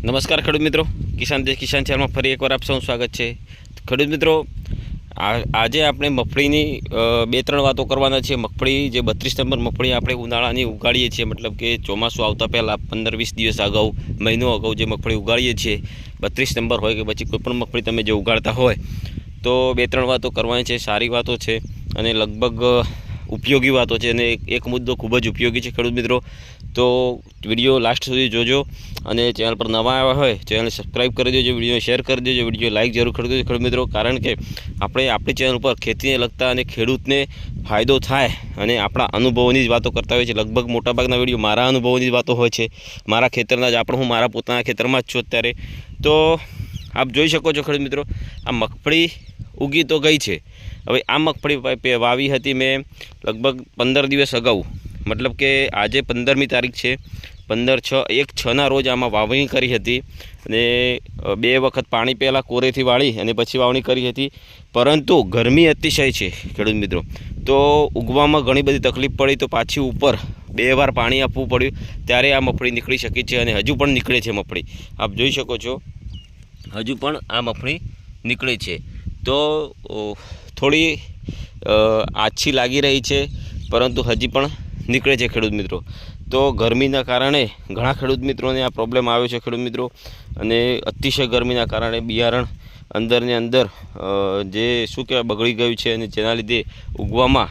નમસ્કાર ખેડૂત મિત્રો. કિસાન દેશ કિસાન ચેનલમાં ફરી એકવાર આપ સૌનું સ્વાગત છે. ખેડૂત મિત્રો આજે આપણે મગફળીની બે ત્રણ વાતો કરવાના છે મગફળી જે બત્રીસ નંબર મગફળી આપણે ઉનાળાની ઉગાડીએ છીએ. મતલબ કે ચોમાસું આવતા પહેલાં પંદર વીસ દિવસ અગાઉ, મહિનો અગાઉ જે મગફળી ઉગાડીએ છીએ, બત્રીસ નંબર હોય કે પછી કોઈ પણ મગફળી તમે જે ઉગાડતા હોય, તો બે ત્રણ વાતો કરવાની છે. સારી વાતો છે અને લગભગ ઉપયોગી વાતો છે અને એક- મુદ્દો ખૂબ જ ઉપયોગી છે ખેડૂત મિત્રો. તો વીડિયો લાસ્ટ સુધી જોજો અને ચેનલ પર નવા આવ્યા હોય ચેનલ સબસ્ક્રાઈબ કરી દેજો વીડિયો શેર કરી દેજો, વીડિયો લાઇક જરૂર કરી દેજો ખેડૂત મિત્રો. કારણ કે આપણે આપણી ચેનલ પર ખેતીને લગતા અને ખેડૂતને ફાયદો થાય અને આપણા અનુભવોની જ વાતો કરતા હોય છે. લગભગ મોટાભાગના વીડિયો મારા અનુભવોની જ વાતો હોય છે. મારા ખેતરના જ, આપણે હું મારા પોતાના ખેતરમાં જ છું અત્યારે. તો આપ જોઈ શકો છો ખેડૂત મિત્રો, આ મગફળી ઉગી તો ગઈ છે હવે આ મગફળી વાવી હતી મેં લગભગ પંદર દિવસ અગાઉ. મતલબ કે આજે પંદરમી તારીખ છે. પંદર છ, એક છના રોજ આમાં વાવણી કરી હતી અને બે વખત પાણી પહેલાં કોરેથી વાળી અને પછી વાવણી કરી હતી. પરંતુ ગરમી અતિશય છે, ખેડૂત મિત્રો. તો ઉગવામાં ઘણી બધી તકલીફ પડી તો પાછી ઉપર બે વાર પાણી આપવું પડ્યું. ત્યારે આ મફળી નીકળી શકી છે અને હજુ પણ નીકળે છે મફળી. આપ જોઈ શકો છો. હજુ પણ આ મફળી નીકળે છે. તો થોડી આછી લાગી રહી છે, પરંતુ હજી પણ નીકળે છે ખેડૂત મિત્રો. તો ગરમીના કારણે ઘણા ખેડૂત મિત્રોને આ પ્રોબ્લેમ આવ્યો છે ખેડૂત મિત્રો. અને અતિશય ગરમીના કારણે બિયારણ અંદરને અંદર જે શું કહેવાય, બગડી ગયું છે અને જેના લીધે ઉગવામાં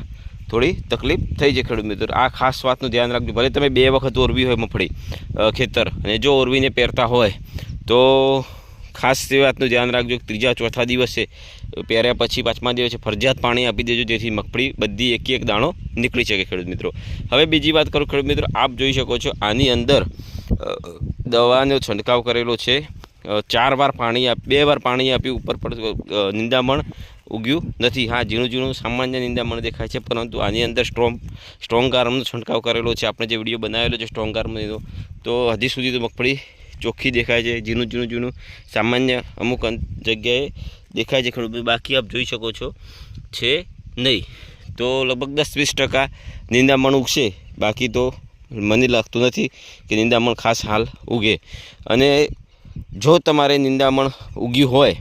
થોડી તકલીફ થઈ છે ખેડૂત મિત્રો. આ ખાસ વાતનું ધ્યાન રાખજો. ભલે તમે બે વખત ઓરવી હોય મફળી ખેતર અને જો ઓરવીને પહેરતા હોય, તો ખાસ તે વાતનું ધ્યાન રાખજો ત્રીજા ચોથા દિવસે પહેર્યા પછી પાંચમા દિવસે ફરજિયાત પાણી આપી દેજો, જેથી મગફળી બધી એક એક દાણો નીકળી શકે ખેડૂત મિત્રો. હવે બીજી વાત કરું ખેડૂત મિત્રો, આપ જોઈ શકો છો આની અંદર દવાનો છંટકાવ કરેલો છે. ચાર વાર પાણી આપ, બે વાર પાણી આપ્યું ઉપર પર નિંદામણ ઉગ્યું નથી. હા, ઝીણું ઝીણું સામાન્ય નિંદામણ દેખાય છે, પરંતુ આની અંદર સ્ટ્રોંગ સ્ટ્રોંગ આર્મનો છંટકાવ કરેલો છે. આપણે જે વીડિયો બનાવેલો છે સ્ટ્રોંગ આર્મનો તો હજી સુધી તો મગફળી ચોખ્ખી દેખાય છે, ઝીણું ઝીણું ઝીણું. સામાન્ય અમુક જગ્યાએ દેખાય છે ખેડૂત બાકી આપ જોઈ શકો છો, છે નહીં. તો લગભગ દસ વીસ ટકા નિંદામણ ઉગશે, બાકી તો મને લાગતું નથી કે નિંદામણ ખાસ હાલ ઉગે. અને જો તમારે નિંદામણ ઉગ્યું હોય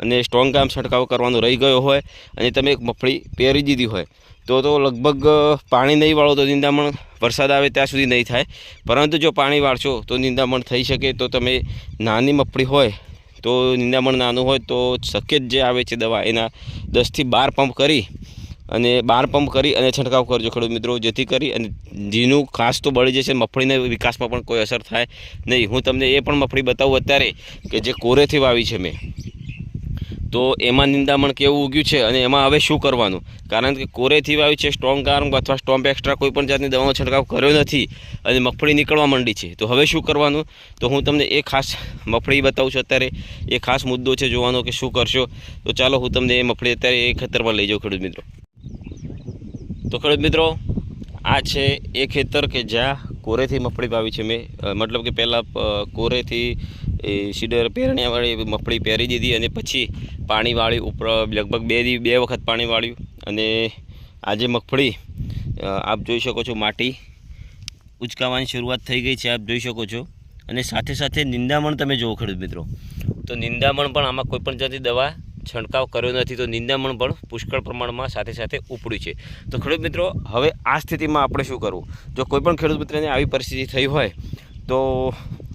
અને સ્ટ્રોંગ કામ છંટકાવ કરવાનો રહી ગયો હોય અને તમે એક મફળી પહેરી દીધી હોય તો તો લગભગ પાણી નહીં વાળો તો નિંદામણ વરસાદ આવે ત્યાં સુધી નહીં થાય. પરંતુ જો પાણી વાળશો તો નિંદામણ થઈ શકે. તો તમે નાની મગફળી હોય, તો નિંદામણ નાનું હોય, તો શક્ય જ આવે છે દવા, એના દસથી બાર પંપ કરી અને બાર પંપ કરી અને છંટકાવ કરજો ખેડૂત મિત્રો. જેથી કરી અને જીનું ખાસ તો બળી જશે મગફળીના વિકાસમાં પણ કોઈ અસર થાય નહીં. હું તમને એ પણ મગફળી બતાવું અત્યારે કે જે કોરેથી વાવી છે મેં. તો એમાં નિંદામણ કેવું ઉગ્યું છે અને એમાં હવે શું કરવાનું? કારણ કે કોરેથી આવ્યું છે સ્ટ્રોંગ આર્મ અથવા સ્ટોમ્પ એક્સ્ટ્રા કોઈ પણ જાતની દવાનો છંટકાવ કર્યો નથી અને મગફળી નીકળવા માંડી છે. તો હવે શું કરવાનું? તો હું તમને એ ખાસ મગફળી બતાવું છું અત્યારે. એ ખાસ મુદ્દો છે જોવાનો કે શું કરશો? તો ચાલો હું તમને એ મગફળી અત્યારે એ ખેતરમાં લઈ જાઉં ખેડૂત મિત્રો. તો ખેડૂત મિત્રો, આ છે એ ખેતર કે જ્યાં કોરેથી મગફળી વાવી છે. મેં મતલબ કે પહેલાં કોરેથી એ સીડર પહેરણીયાવાળી મગફળી પહેરી દીધી અને પછી પાણી વાળી ઉપર લગભગ બે દી, બે વખત પાણી વાળ્યું. અને આજે મગફળી આપ જોઈ શકો છો માટી ઉચકાવાની શરૂઆત થઈ ગઈ છે, આપ જોઈ શકો છો. અને સાથે સાથે નિંદામણ તમે જુઓ ખેડૂત મિત્રો. તો નિંદામણ પણ આમાં કોઈપણ જાતની દવા છંટકાવ કર્યો નથી, તો નિંદામણ પણ પુષ્કળ પ્રમાણમાં સાથે સાથે ઉપડ્યું છે. તો ખેડૂત મિત્રો, હવે આ સ્થિતિમાં આપણે શું કરવું? જો કોઈપણ ખેડૂત મિત્રને આવી પરિસ્થિતિ થઈ હોય, તો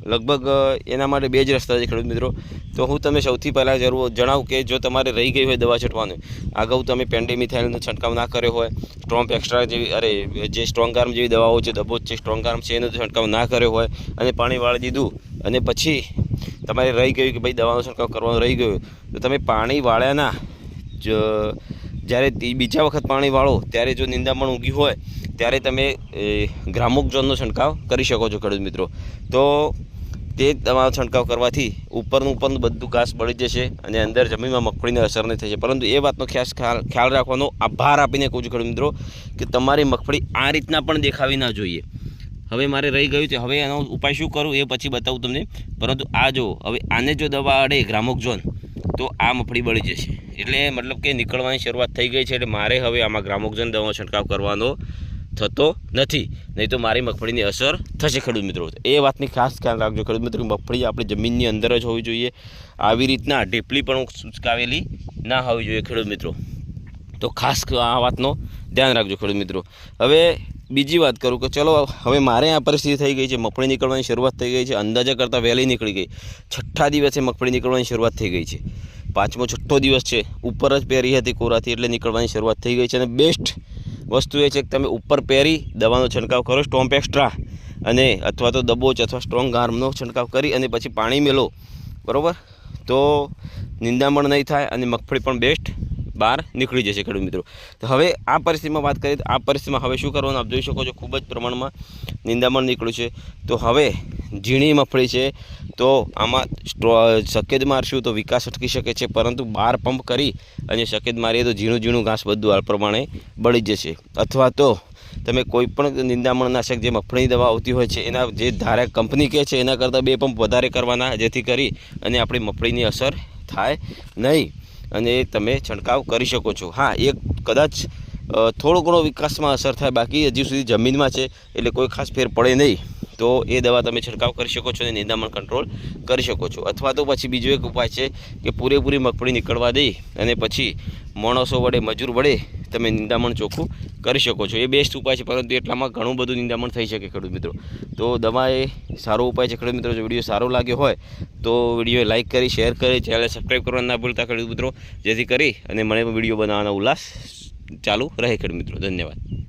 લગભગ એના માટે બે જ રસ્તા છે ખેડૂત મિત્રો. તો હું તમને સૌથી પહેલાં જરૂર જણાવું કે જો તમારે રહી ગઈ હોય દવા છંટવાનું અગાઉ તમે પેન્ડેમિથાઇલનો છંટકાવ ના કર્યો હોય સ્ટ્રોમ્પ એક્સ્ટ્રા જેવી અરે જે સ્ટ્રોંગ આર્મ જેવી દવાઓ છે દબોજ છે સ્ટ્રોંગ આર્મ છે એનો છંટકાવ ના કર્યો હોય અને પાણી વાળી દીધું અને પછી તમારે રહી ગયું કે ભાઈ દવાનો છંટકાવ કરવાનો રહી ગયો તો તમે પાણી વાળ્યાના જ જ્યારે બીજા વખત પાણી વાળો ત્યારે જો નિંદામણ ઊગી હોય ત્યારે તમે એ, ગ્રામુક ઝોનનો છંટકાવ કરી શકો છો ખેડૂત મિત્રો. તો તે દવાનો છંટકાવ કરવાથી ઉપરનું ઉપરનું બધું ઘાસ બળી જશે અને અંદર જમીનમાં મગફળીને અસર નહીં થશે. પરંતુ એ વાતનો ખાસ ખ્યાલ રાખવાનો આભાર આપીને કહું છું ખેડૂત મિત્રો, કે તમારી મગફળી આ રીતના પણ દેખાવી ના જોઈએ. હવે મારે રહી ગયું છે. હવે એનો ઉપાય શું કરું એ પછી બતાવું તમને. પરંતુ આ જો હવે આને જો દવા અડે ગ્રામોકઝોન તો આ મફળી બળી જશે. એટલે મતલબ કે નીકળવાની શરૂઆત થઈ ગઈ છે. એટલે મારે હવે આમાં ગ્રામોકઝોન દવાનો છંટકાવ કરવાનો થતો નથી. નહીં તો મારી મગફળીની અસર થશે ખેડૂત મિત્રો. એ વાતની ખાસ ખ્યાલ રાખજો ખેડૂત મિત્રો, મગફળી આપણી જમીનની અંદર જ હોવી જોઈએ. આવી રીતના ઢેપલી પણ સુચકાવેલી ના હોવી જોઈએ ખેડૂત મિત્રો. તો ખાસ આ વાતનો ધ્યાન રાખજો ખેડૂત મિત્રો. હવે બીજી વાત કરું કે ચલો હવે મારે આ પરિસ્થિતિ થઈ ગઈ છે, મગફળી નીકળવાની શરૂઆત થઈ ગઈ છે, અંદાજા કરતાં વહેલી નીકળી ગઈ. છઠ્ઠા દિવસે મગફળી નીકળવાની શરૂઆત થઈ ગઈ છે. પાંચમો છઠ્ઠો દિવસ છે, ઉપર જ પહેરી હતી કોરાથી એટલે નીકળવાની શરૂઆત થઈ ગઈ છે અને બેસ્ટ વસ્તુ એ છે કે તમે ઉપર પહેરી દવાનો છંટકાવ કરો સ્ટોમ્પ એક્સ્ટ્રા અને અથવા તો દબોચ અથવા સ્ટ્રોંગ આર્મનો છંટકાવ કરી અને પછી પાણી મેલો. બરાબર? તો નિંદામણ નહીં થાય અને મગફળી પણ બેસ્ટ બહાર નીકળી જશે ખેડૂત મિત્રો. તો હવે આ પરિસ્થિતિમાં વાત કરીએ તો આ પરિસ્થિતિમાં હવે શું કરવાનું આપ જોઈ શકો છો, ખૂબ જ પ્રમાણમાં નિંદામણ નીકળ્યું છે. તો હવે ઝીણી મગફળી છે, તો આમાં સ્ટ્રો સકેદ મારશું તો વિકાસ અટકી શકે છે, પરંતુ બાર પંપ કરી અને સકેદ મારીએ તો ઝીણું ઝીણું ઘાસ બધું આ પ્રમાણે બળી જશે. અથવા તો તમે કોઈ પણ નિંદામણનાશક જે મગફળીની દવા આવતી હોય છે, એના જે ધારે કંપની કહે છે, એના કરતાં બે પંપ વધારે કરવાના જેથી કરી અને આપણી મગફળીની અસર થાય નહીં. અને તમે છંટકાવ કરી શકો છો. હા, એક કદાચ થોડો ઘણો વિકાસમાં અસર થાય, બાકી હજી સુધી જમીનમાં છે, એટલે કોઈ ખાસ ફેર પડે નહીં. તો એ દવા તમે છંટકાવ કરી શકો છો અને નિંદામણ કંટ્રોલ કરી શકો છો. અથવા તો પછી બીજો એક ઉપાય છે કે પૂરેપૂરી મગફળી નીકળવા દઈ અને પછી માણસો વડે, મજૂર વડે તમે નિંદામણ ચોખ્ખું કરી શકો છો. એ બેસ્ટ ઉપાય છે, પરંતુ એટલામાં ઘણું બધું નિંદામણ થઈ શકે ખેડૂત મિત્રો. તો દવા એ સારો ઉપાય છે ખેડૂત મિત્રો. જો વીડિયો સારો લાગ્યો હોય, તો વીડિયો લાઇક કરી શેર કરી ચેનલ સબસ્ક્રાઈબ કરવાનું ના ભૂલતા ખેડૂત મિત્રો. જેથી કરી અને મને પણ વીડિયો બનાવવાનો ઉલ્લાસ ચાલુ રહે ખેડૂત મિત્રો. ધન્યવાદ.